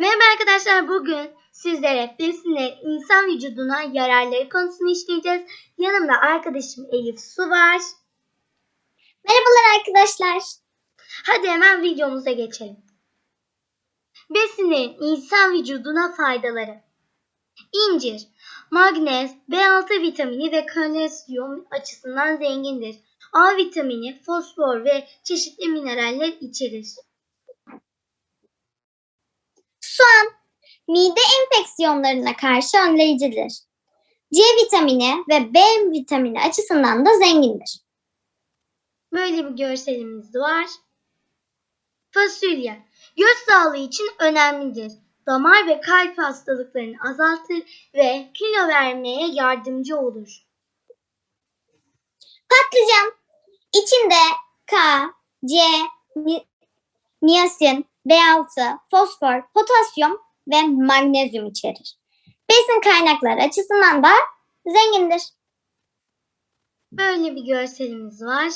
Merhaba arkadaşlar bugün sizlere besine insan vücuduna yararları konusunu işleyeceğiz. Yanımda arkadaşım Elif Su var. Merhabalar arkadaşlar. Hadi hemen videomuza geçelim. Besinin insan vücuduna faydaları. İncir, magnez, B6 vitamini ve kalsiyum açısından zengindir. A vitamini, fosfor ve çeşitli mineraller içerir. Soğan mide enfeksiyonlarına karşı önleyicidir. C vitamini ve B vitamini açısından da zengindir. Böyle bir görselimiz var. Fasulye. Göz sağlığı için önemlidir. Damar ve kalp hastalıklarını azaltır ve kilo vermeye yardımcı olur. Patlıcan içinde K, C, ni- niyasin, B6, fosfor, potasyum ve magnezyum içerir. Besin kaynakları açısından da zengindir. Böyle bir görselimiz var.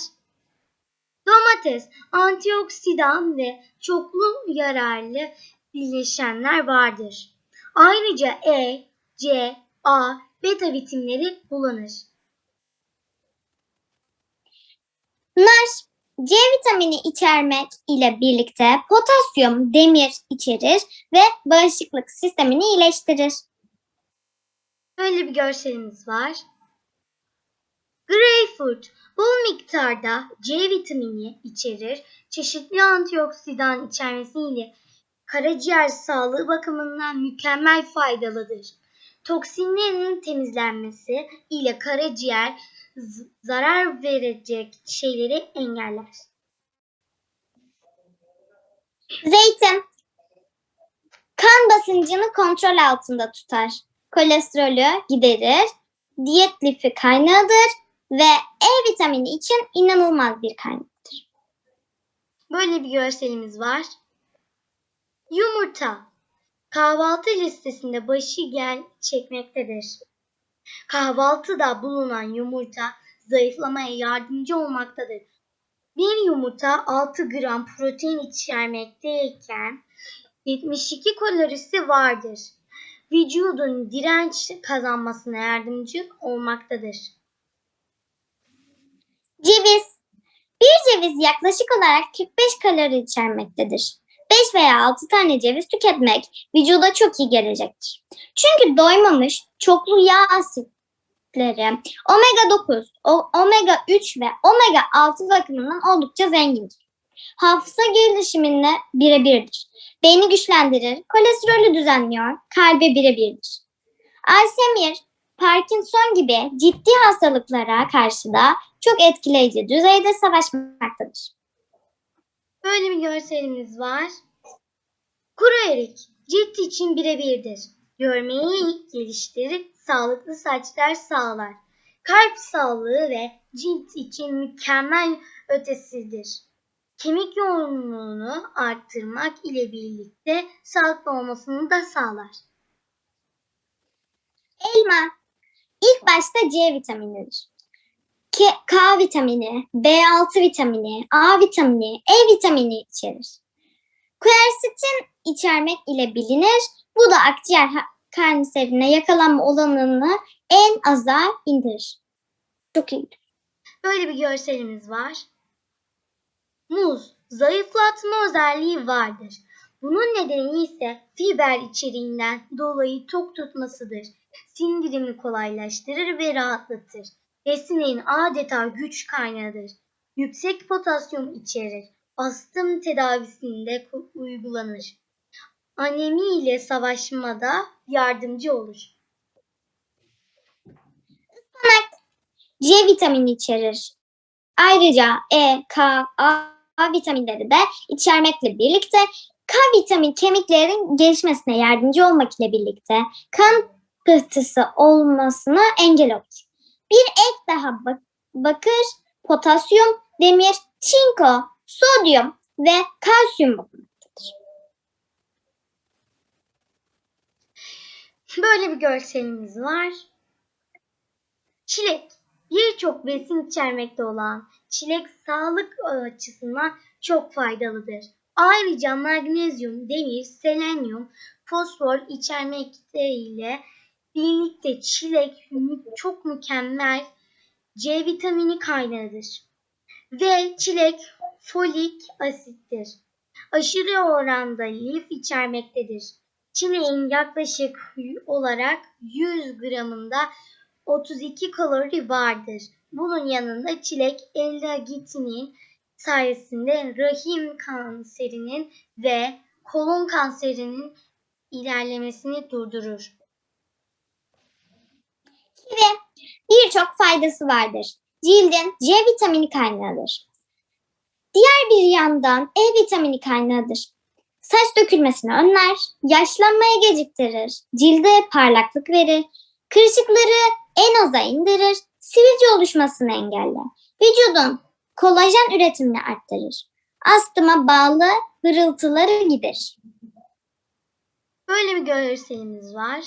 Domates, antioksidan ve çoklu yararlı bileşenler vardır. Ayrıca E, C, A, beta vitaminleri bulunur. Nar C vitamini içermek ile birlikte potasyum, demir içerir ve bağışıklık sistemini iyileştirir. Böyle bir görselimiz var. Greyfurt bol miktarda C vitamini içerir. Çeşitli antioksidan içermesiyle karaciğer sağlığı bakımından mükemmel faydalıdır. Toksinlerin temizlenmesi ile karaciğer zarar verecek şeyleri engeller. Zeytin kan basıncını kontrol altında tutar. Kolesterolü giderir. Diyet lifi kaynağıdır ve E vitamini için inanılmaz bir kaynaktır. Böyle bir görselimiz var. Yumurta kahvaltı listesinde başı gel çekmektedir. Kahvaltıda bulunan yumurta zayıflamaya yardımcı olmaktadır. Bir yumurta 6 gram protein içermekteyken 72 kalorisi vardır. Vücudun direnç kazanmasına yardımcı olmaktadır. Ceviz bir ceviz yaklaşık olarak 45 kalori içermektedir. 5 veya 6 tane ceviz tüketmek vücuda çok iyi gelecektir. Çünkü doymamış çoklu yağ asitleri omega 9, o- omega 3 ve omega 6 bakımından oldukça zengindir. Hafıza gelişimine birebirdir. Beyni güçlendirir, kolesterolü düzenliyor, kalbe birebirdir. Alzheimer, Parkinson gibi ciddi hastalıklara karşı da çok etkileyici düzeyde savaşmaktadır. Böyle bir görselimiz var. Kuru erik cilt için birebirdir. Görmeyi geliştirir, sağlıklı saçlar sağlar. Kalp sağlığı ve cilt için mükemmel ötesidir. Kemik yoğunluğunu arttırmak ile birlikte sağlıklı olmasını da sağlar. Elma ilk başta C vitaminidir. K, K vitamini, B6 vitamini, A vitamini, E vitamini içerir. Quercetin içermek ile bilinir. Bu da akciğer kanserine yakalanma olanını en aza indirir. Çok iyi. Böyle bir görselimiz var. Muz zayıflatma özelliği vardır. Bunun nedeni ise fiber içeriğinden dolayı tok tutmasıdır. Sindirimi kolaylaştırır ve rahatlatır. Besinin adeta güç kaynağıdır. Yüksek potasyum içerir. Astım tedavisinde uygulanır. Anemi ile savaşmada yardımcı olur. C vitamini içerir. Ayrıca E, K, A, A vitaminleri de içermekle birlikte K vitamin kemiklerin gelişmesine yardımcı olmak ile birlikte kan pıhtısı olmasına engel olur. Bir ek daha bak- bakır, potasyum, demir, çinko, sodyum ve kalsiyum bulunmaktadır. Böyle bir görselimiz var. Çilek. Birçok besin içermekte olan çilek sağlık açısından çok faydalıdır. Ayrıca magnezyum, demir, selenyum, fosfor içermekte ile birlikte çilek çok mükemmel C vitamini kaynağıdır. Ve çilek folik asittir. Aşırı oranda lif içermektedir. Çileğin yaklaşık olarak 100 gramında 32 kalori vardır. Bunun yanında çilek L-gitinin sayesinde rahim kanserinin ve kolon kanserinin ilerlemesini durdurur. Kivi birçok faydası vardır. Cildin C vitamini kaynağıdır. Diğer bir yandan E vitamini kaynağıdır. Saç dökülmesini önler, yaşlanmaya geciktirir, cilde parlaklık verir, kırışıkları en aza indirir, sivilce oluşmasını engeller. Vücudun kolajen üretimini arttırır. Astıma bağlı hırıltıları giderir. Böyle bir görselimiz var.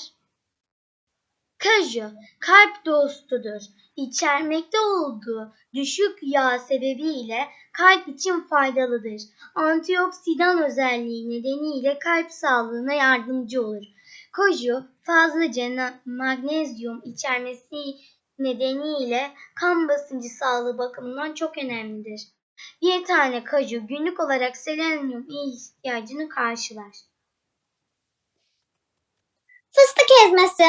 Kaju, kalp dostudur. İçermekte olduğu düşük yağ sebebiyle kalp için faydalıdır. Antioksidan özelliği nedeniyle kalp sağlığına yardımcı olur. Kaju fazlaca magnezyum içermesi nedeniyle kan basıncı sağlığı bakımından çok önemlidir. Bir tane kaju günlük olarak selenyum ihtiyacını karşılar. Fıstık ezmesi.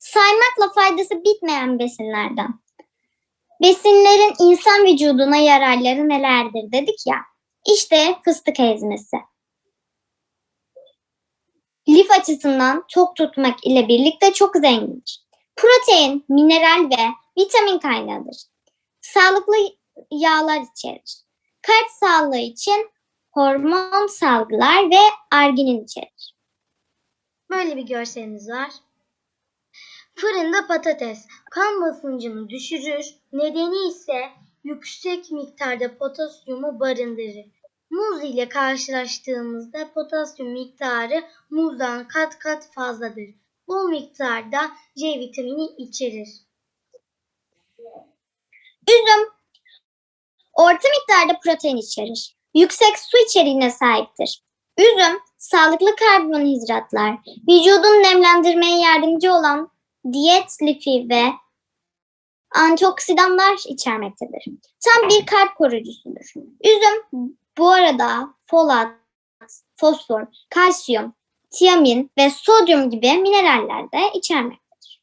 Saymakla faydası bitmeyen besinlerden. Besinlerin insan vücuduna yararları nelerdir dedik ya. İşte fıstık ezmesi. Lif açısından tok tutmak ile birlikte çok zengindir. Protein, mineral ve vitamin kaynağıdır. Sağlıklı yağlar içerir. Kalp sağlığı için hormon salgılar ve arginin içerir. Böyle bir görselimiz var. Fırında patates kan basıncını düşürür. Nedeni ise yüksek miktarda potasyumu barındırır. Muz ile karşılaştığımızda potasyum miktarı muzdan kat kat fazladır. Bu miktarda C vitamini içerir. Üzüm orta miktarda protein içerir. Yüksek su içeriğine sahiptir. Üzüm sağlıklı karbonhidratlar, vücudun nemlendirmeye yardımcı olan diyet lifi ve antioksidanlar içermektedir. Tam bir kalp koruyucusudur. Üzüm bu arada folat, fosfor, kalsiyum, tiamin ve sodyum gibi mineraller de içermektedir.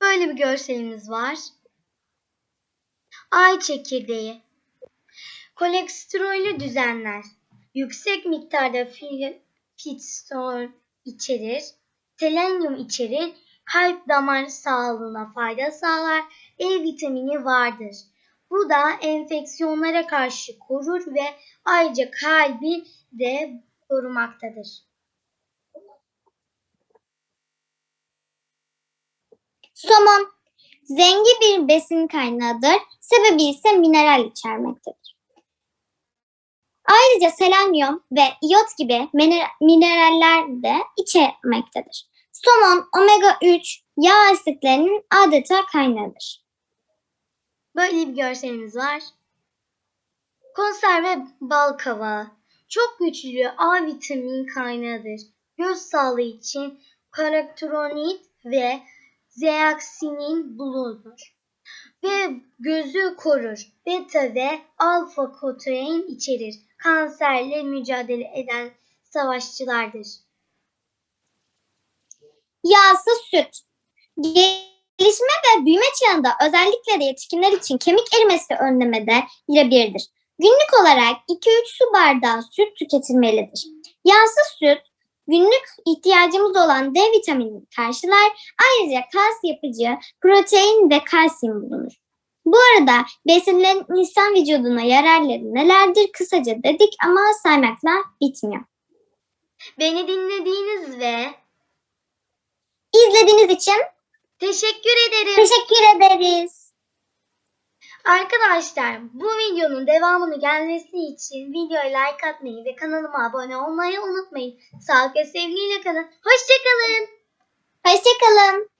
Böyle bir görselimiz var. Ay çekirdeği. Kolesterolü düzenler. Yüksek miktarda fi- fitosol içerir. Selenyum içerir. Kalp damar sağlığına fayda sağlar. E vitamini vardır. Bu da enfeksiyonlara karşı korur ve ayrıca kalbi de korumaktadır. Somon zengin bir besin kaynağıdır. Sebebi ise mineral içermektedir. Ayrıca selenyum ve iot gibi mine- mineraller de içermektedir. Somon omega 3 yağ asitlerinin adeta kaynağıdır. Böyle bir görselimiz var. Konserve bal kavağı. Çok güçlü A vitamin kaynağıdır. Göz sağlığı için karakteronit ve zeaksinin bulunur. Ve gözü korur. Beta ve alfa kotein içerir. Kanserle mücadele eden savaşçılardır. Yağsız süt. Gelişme ve büyüme çağında özellikle de yetişkinler için kemik erimesi önlemede birebirdir. Günlük olarak 2-3 su bardağı süt tüketilmelidir. Yağsız süt günlük ihtiyacımız olan D vitaminini karşılar. Ayrıca kas yapıcı, protein ve kalsiyum bulunur. Bu arada besinlerin insan vücuduna yararları nelerdir kısaca dedik ama saymakla bitmiyor. Beni dinlediğiniz ve İzlediğiniz için teşekkür ederim. teşekkür ederiz. Arkadaşlar bu videonun devamını gelmesi için videoya like atmayı ve kanalıma abone olmayı unutmayın. Sağlık ve sevgiyle kalın. Hoşçakalın. Hoşçakalın.